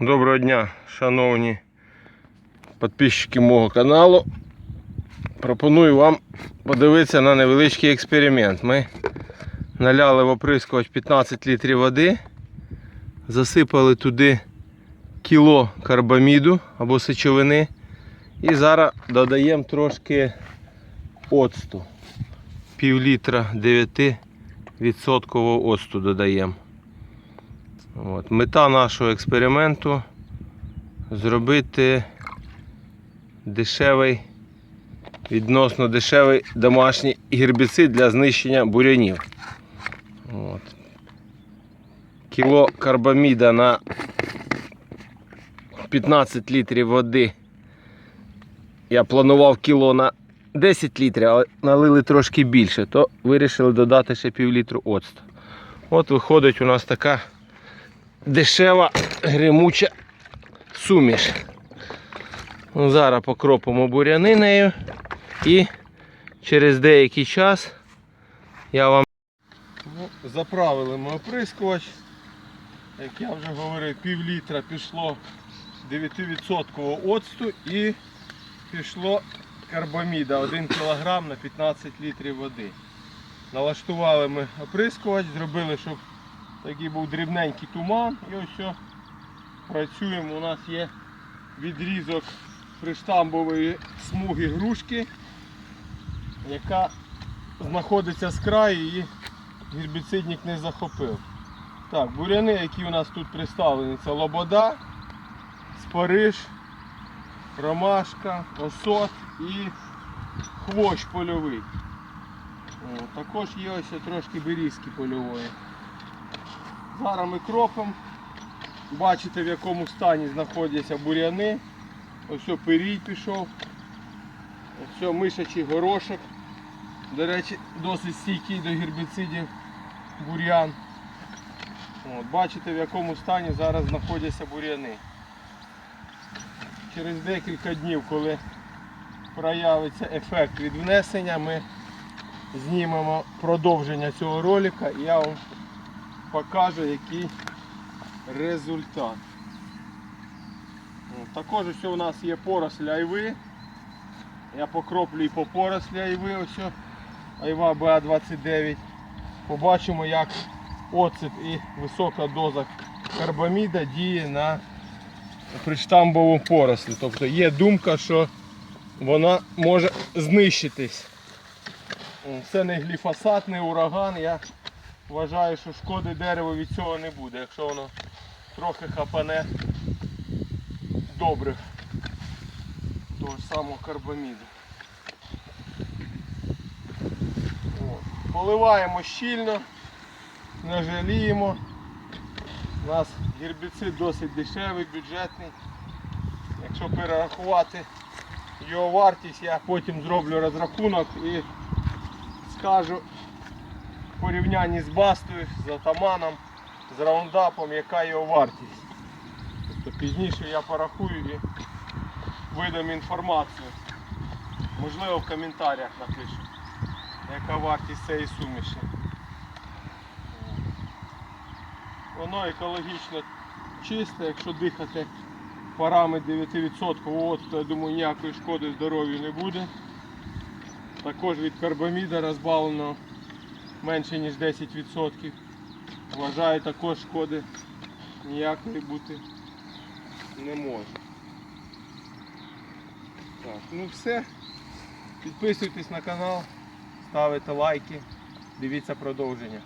Доброго дня, шановні підписчики мого каналу. Пропоную вам подивитися на невеличкий експеримент. Ми наляли в оприскувач 15 літрів води, засипали туди кіло карбаміду або сечовини і зараз додаємо трошки оцту. Пів літра 9% оцту додаємо. От. Мета нашого експерименту зробити дешевий, відносно дешевий домашній гербіцид для знищення бурянів. От. Кіло карбаміда на 15 літрів води. Я планував кіло на 10 літрів, але налили трошки більше, то вирішили додати ще пів літру оцту. От виходить у нас така дешева гримуча суміш. Ну, Зараз покропимо буряни нею і через деякий час я вам Ну, заправили ми оприскувач. Як я вже говорив, пів літра пішло 9% оцту і пішло карбаміда 1 кг на 15 літрів води. Налаштували ми оприскувач, зробили, щоб такий був дрібненький туман і ось що працюємо. У нас є відрізок приштамбової смуги грушки, яка знаходиться з краю і гербіцидник не захопив. Так, буряни, які у нас тут представлені, це лобода, спариж, ромашка, осот і хвощ польовий. О, також є ось трошки берізки польової. Зараз ми кропимо. Бачите в якому стані знаходяться буряни. Ось пирій пішов. Ось мишачий горошок. До речі, досить стійкий до гербіцидів бур'ян. От, бачите в якому стані зараз знаходяться буряни. Через декілька днів, коли проявиться ефект від внесення, ми знімемо продовження цього ролика і я вам покажу який результат. Також ось у нас є порослі айви. Я покроплю і по порослі айви, ось айва БА29. Побачимо, як оцет і висока доза карбаміда діє на приштамбову порослі. Тобто є думка, що вона може знищитись. Це не гліфосат, не ураган. Я вважаю, що шкоди дереву від цього не буде, якщо воно трохи хапане добрих того ж самого карбаміду. Поливаємо щільно, не жаліємо. У нас гербіцид досить дешевий, бюджетний. Якщо перерахувати його вартість, я потім зроблю розрахунок і скажу в порівнянні з бастою, з атаманом, з раундапом, яка його вартість. Тобто пізніше я порахую і видам інформацію. Можливо в коментарях напишу, яка вартість цієї суміші. Воно екологічно чисте, якщо дихати парами 9% оцту, я думаю, ніякої шкоди здоров'ю не буде. Також від карбаміда розбавлено менше ніж 10%. Вважаю, також шкоди ніякої бути не може. Так, ну все. Підписуйтесь на канал, ставите лайки, дивіться продовження.